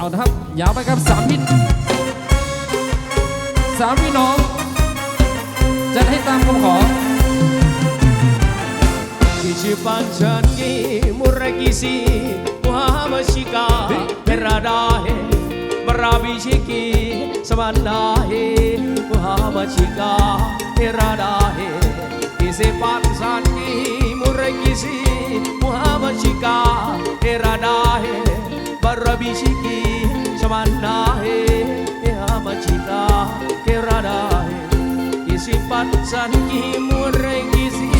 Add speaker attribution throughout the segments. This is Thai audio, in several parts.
Speaker 1: เอานะครับ ยาวไปครับสามพี่สามพี่น้องจัดให้ตามคำขอ
Speaker 2: Kicipancangi muragisi muhamashika peradahe marabishiki samandahe muhamashika peradahe Kicipancangi muragisi muhamashika peradahe marabishiki manahe e hamachita ke radahe isi patsan ki mureng isi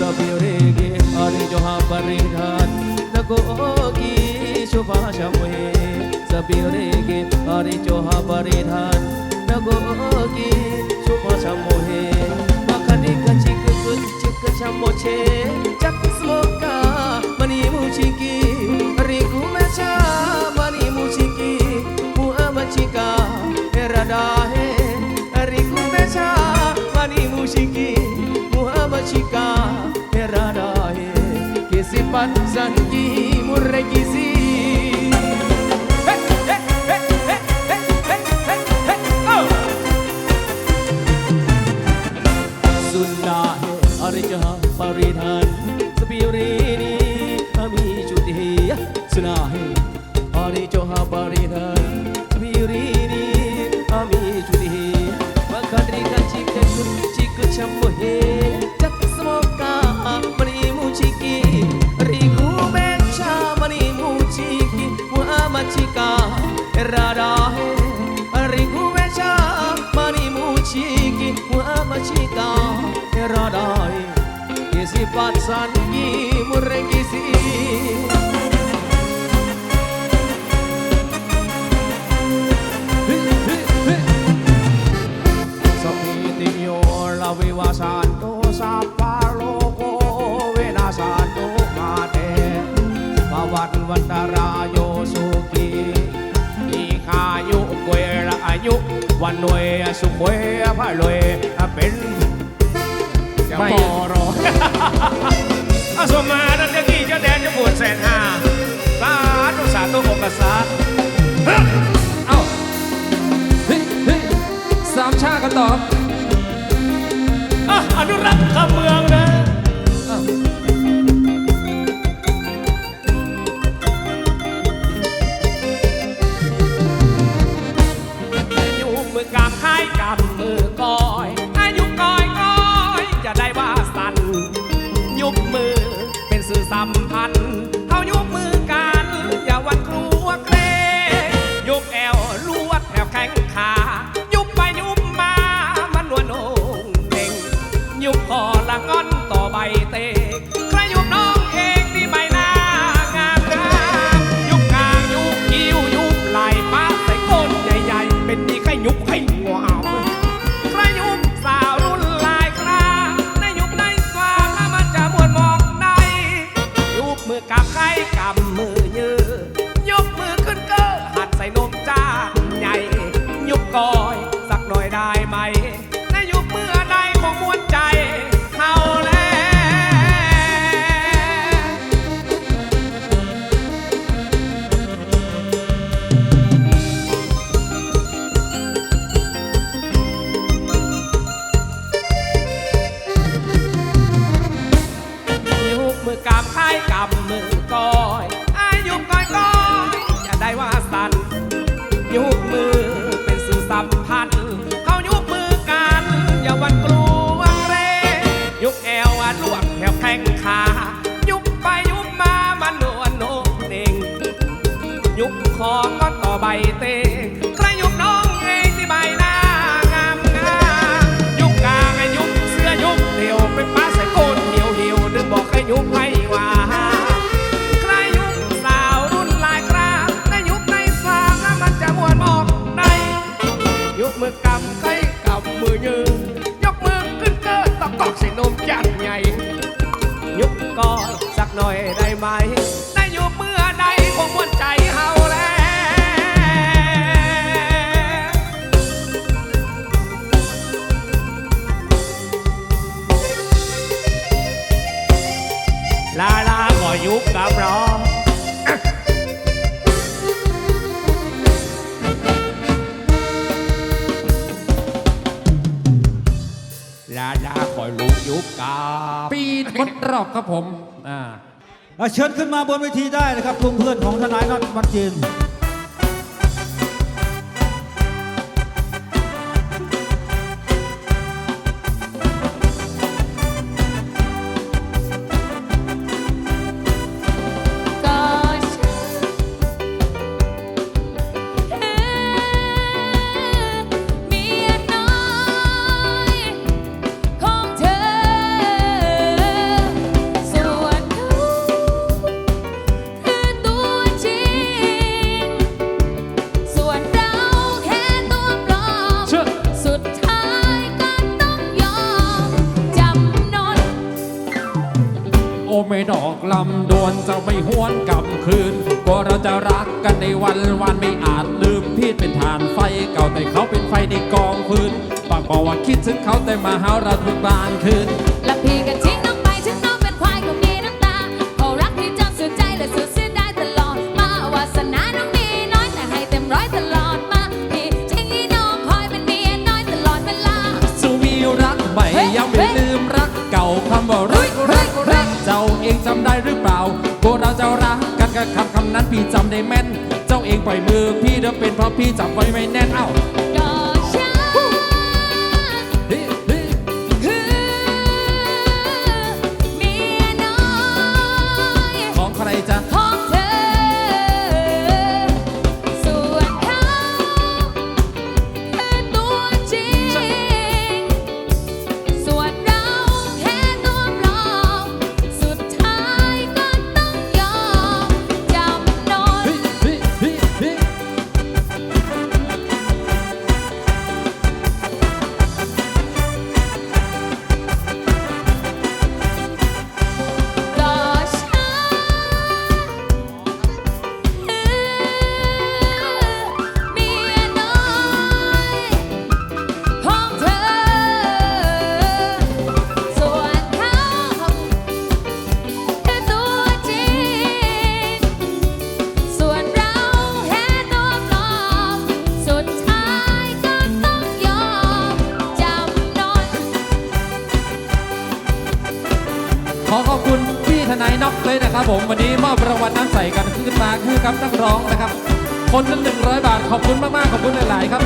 Speaker 2: Sabiorege ari joha paringhan nagogi shubha shamwe Sabiorege ari joha paringhan nagogi 잠못채 잡고 스모까 많이 무치기 리고 매차 많이 무치기 무아마치까 헤라다해 리고 매차 많이 무치기 무아마치까 헤라다해 기시 반산기 무레기시 tonight. ยุวันหน่วยสุขเวยพระรวยเป็นจะ
Speaker 1: ไม่
Speaker 2: พอรออาสมมาดันเดียกี้เจ้าแดนจะปวดแสนห้าสาธุสาธุองค์กษัตริย์
Speaker 1: เอ้าเฮ้ยเฮ้ยสามชากันต่อครับ
Speaker 2: อะอนุรักษ์คำเมืองนะายกับมือก้อยอายุก้อยก้อยจะได้ว่าสันยุบมือเป็นสื่อสัมพันธ์เขายุบมือกัน อย่าวันกลัวเกรงยุบแอวลวดแถวแข้งขา ยุบไปยุบมามันนวลโงเด้งยุบคอละงอนต่อใบเตก กำท้ายกำมือกอยอย ครับ
Speaker 1: ผมอ่า
Speaker 3: เชิญขึ้นมาบนเวทีได้นะครับกลุ่เพื่อนของทนายนัท
Speaker 1: บันจิน ในกองฟืนบางบอกว่าคิดถึงเขาแต่มาหาเราทุกบางคืน
Speaker 4: และพี่ก็ทิ้งน้องไปทิ้งน้องเป็นควายก็มีน้ำตาพอรักที่จำสุดใจและสุดเสียด้ตลอด มาวาสนาน้องมีน้อยแต่ให้เต็มร้อยตลอดมาพี่ทิ้งให้น้องคอยเป็นเมียน้อยตลอดเวลา
Speaker 1: สู้มีรักไม่
Speaker 4: ยั
Speaker 1: งไม่ลืมรักเก่าคำว่ารักรักรักเจ้าเองจำได้หรือเปล่าพวกเราจะรักกันกับคำคำนั้นพี่จำได้แม่น เจ้าเองปล่อยมือพี่เดี๋เป็นเพราะพี่จับไว้ไม่แน่นเอ้า ขึ้
Speaker 4: นมาคู่กั
Speaker 1: บนักร้องนะครับ คนละหนึ่งร้อยบาทขอบคุณมากๆขอบคุณหลาย ๆ ครับ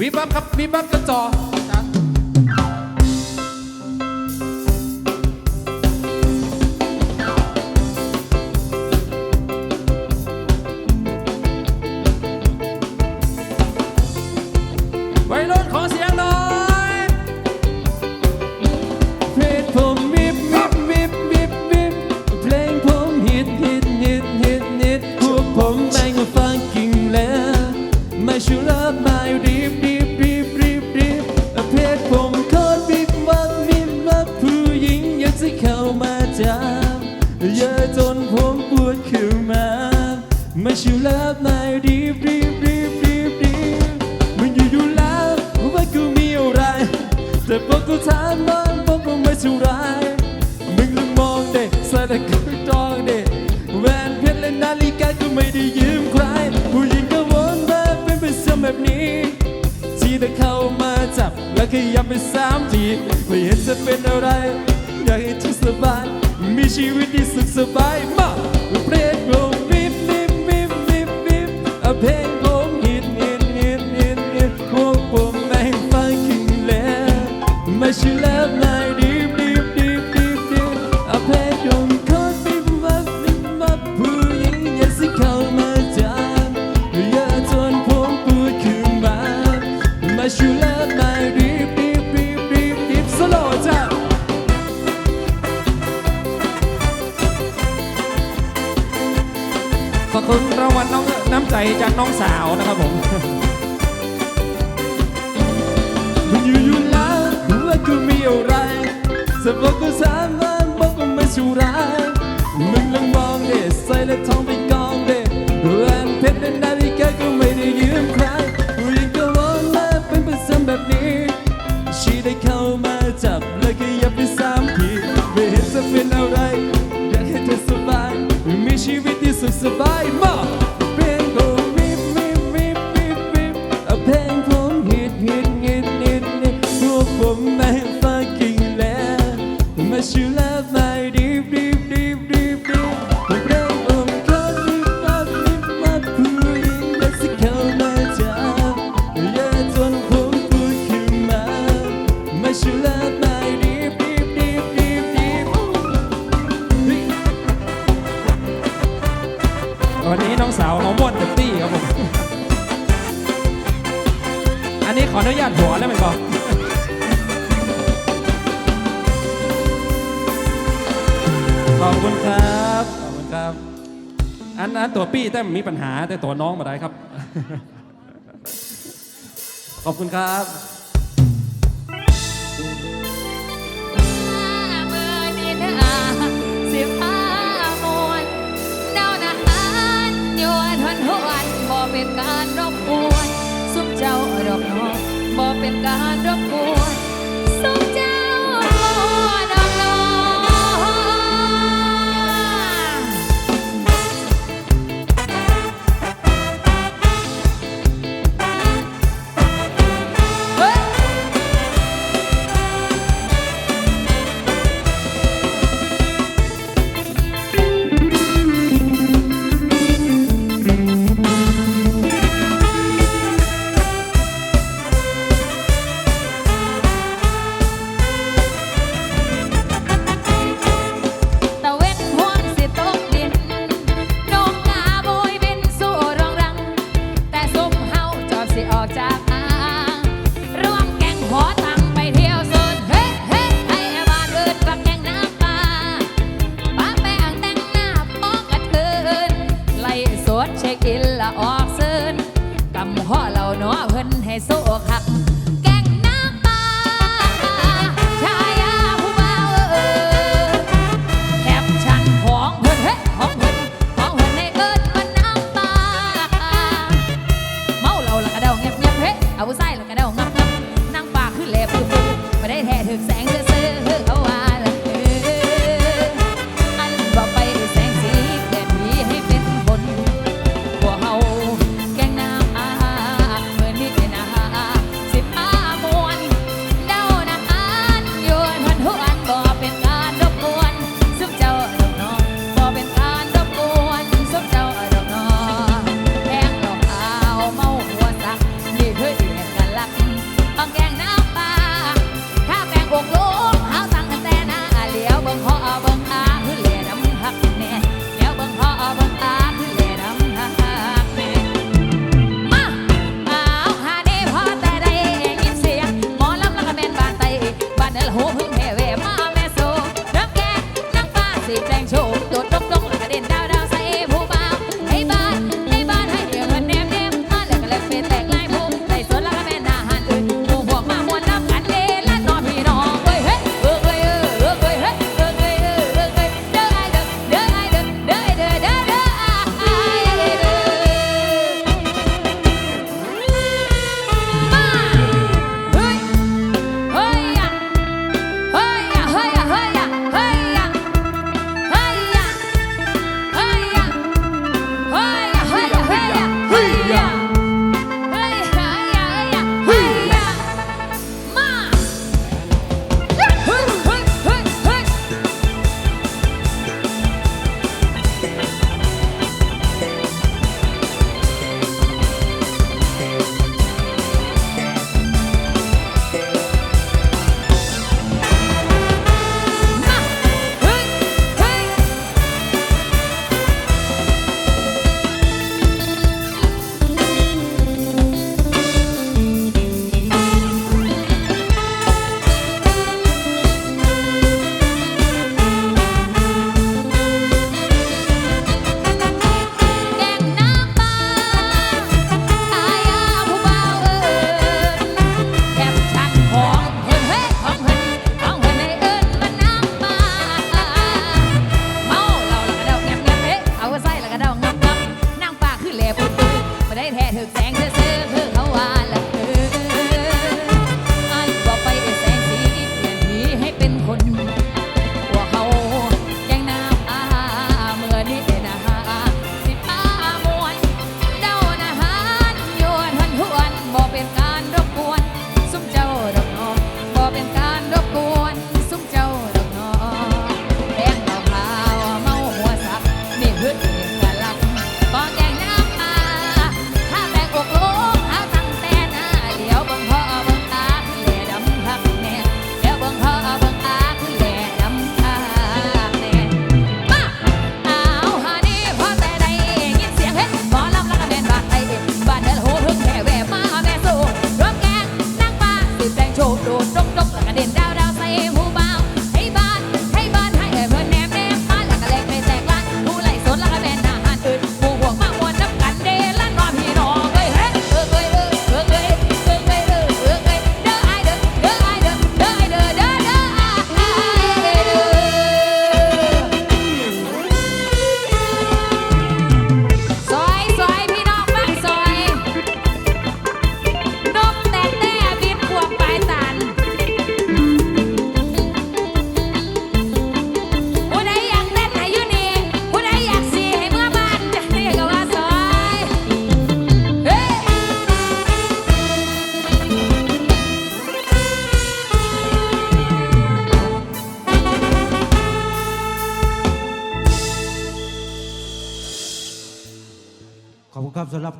Speaker 1: วิบับครับวิบับกระจอ ขยับไปสามทีไม่เห็นจะเป็นอะไร อยากให้ทุกสบาย มีชีวิตที่สุขสบาย C'est beaucoup. อนุญาตหัวแล้วมันบอกขอบคุณครับ ขอบคุณครับ อันอันตัวปี้แต่มีปัญหาแต่ตัวน้องมาได้ครับ ขอบคุณครับ
Speaker 4: เป็นการรบกวนสุมเจ้าดอกนอ บอกเป็นการรบกวนสุใจ เนาะเพิ่นให้โซ่คัก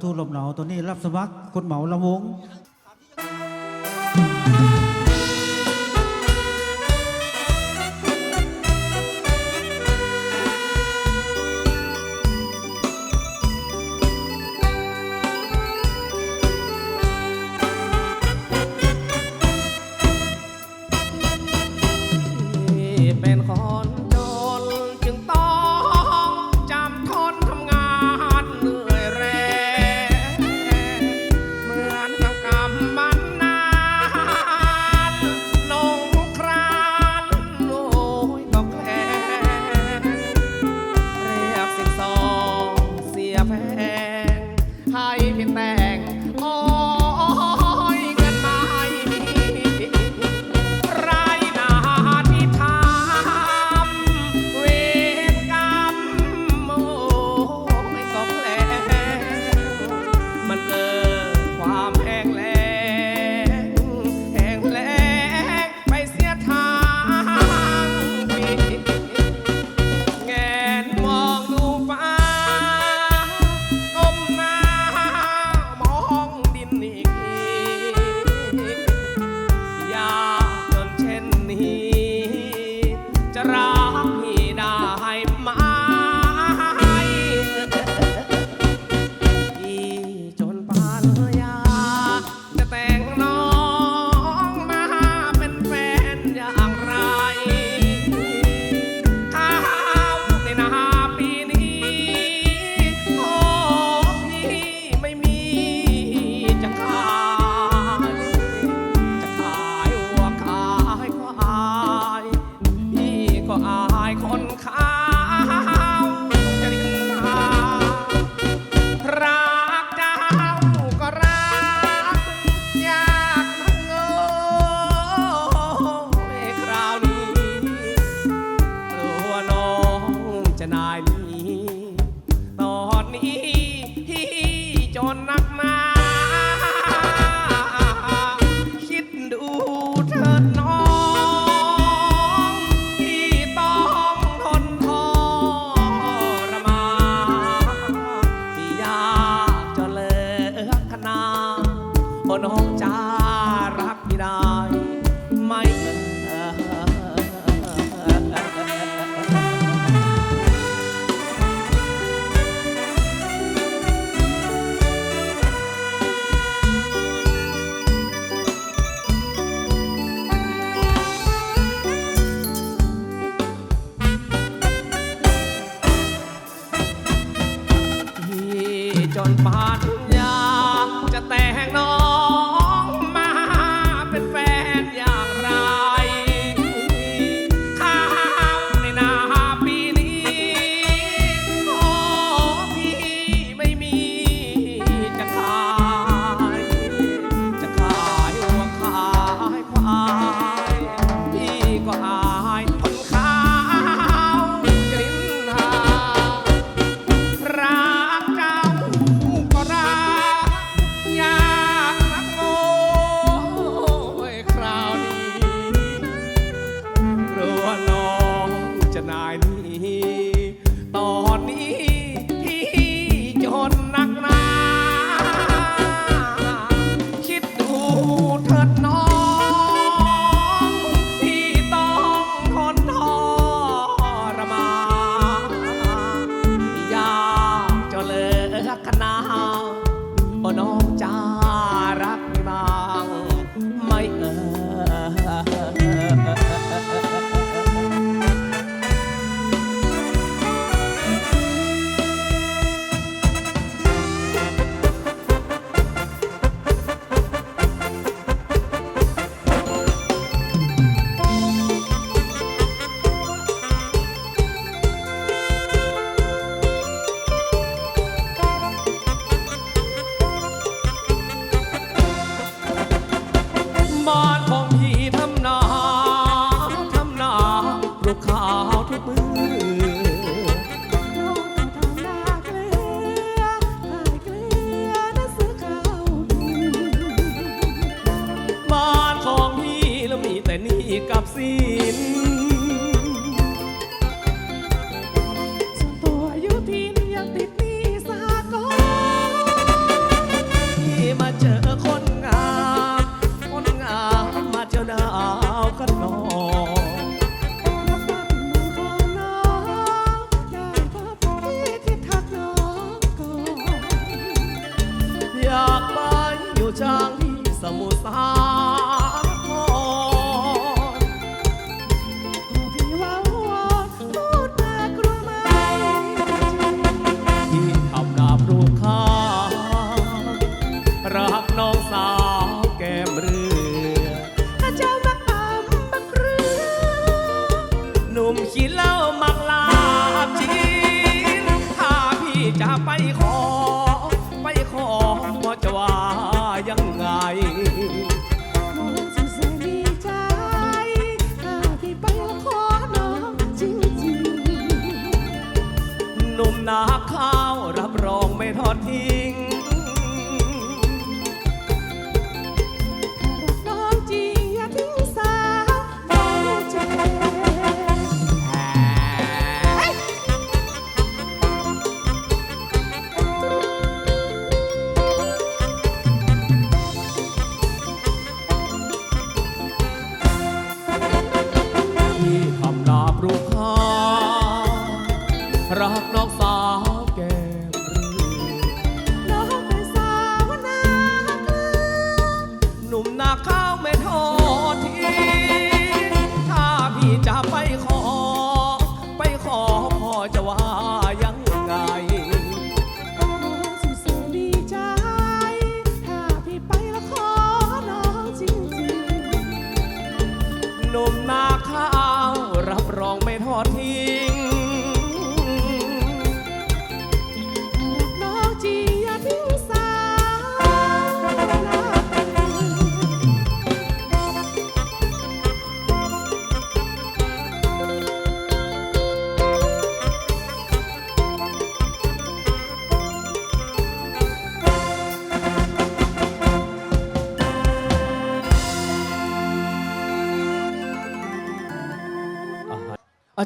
Speaker 4: ธุลมหนาว
Speaker 2: ตัวนี้รับสมัครคนเหมาลำวง
Speaker 5: นปานยาจะแต่งน 啊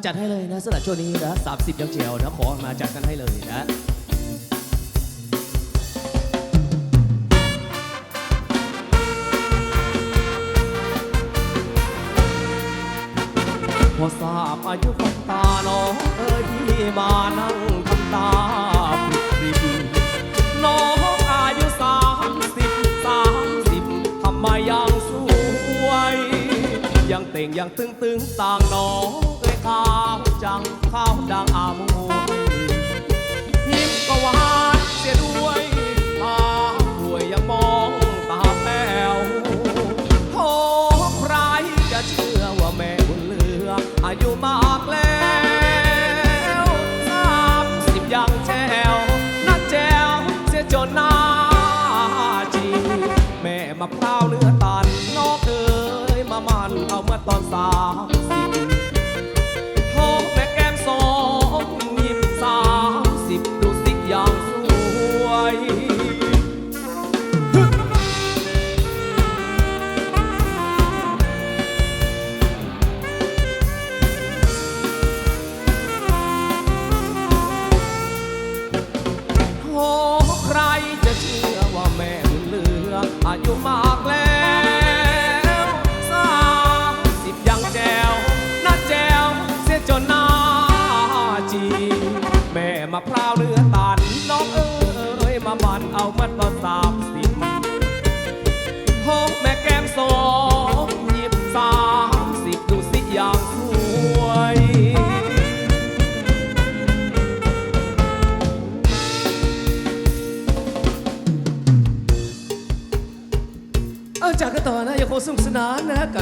Speaker 5: จัดให้เลย
Speaker 2: นะ
Speaker 6: สลั
Speaker 2: ด
Speaker 6: ช่วง
Speaker 2: นี้นะ
Speaker 6: สา
Speaker 2: ม
Speaker 6: สิ
Speaker 2: บยังเจียวนะขอมาจัดกันให้เลยนะพอทราบอายุคนตาน้องเอ้ยพี่มานั่งทำตาปริบน้องอายุสามสิบสามสิบทำไมยังสวย ยังเต่งยังตึงตึงต่างน้อง ข้าวจังข้าวดังอามูหิมกวาน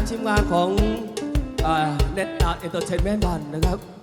Speaker 2: ทีมงานของเน็ตอาร์เอนเตอร์เทนเมนต์บันนะครับ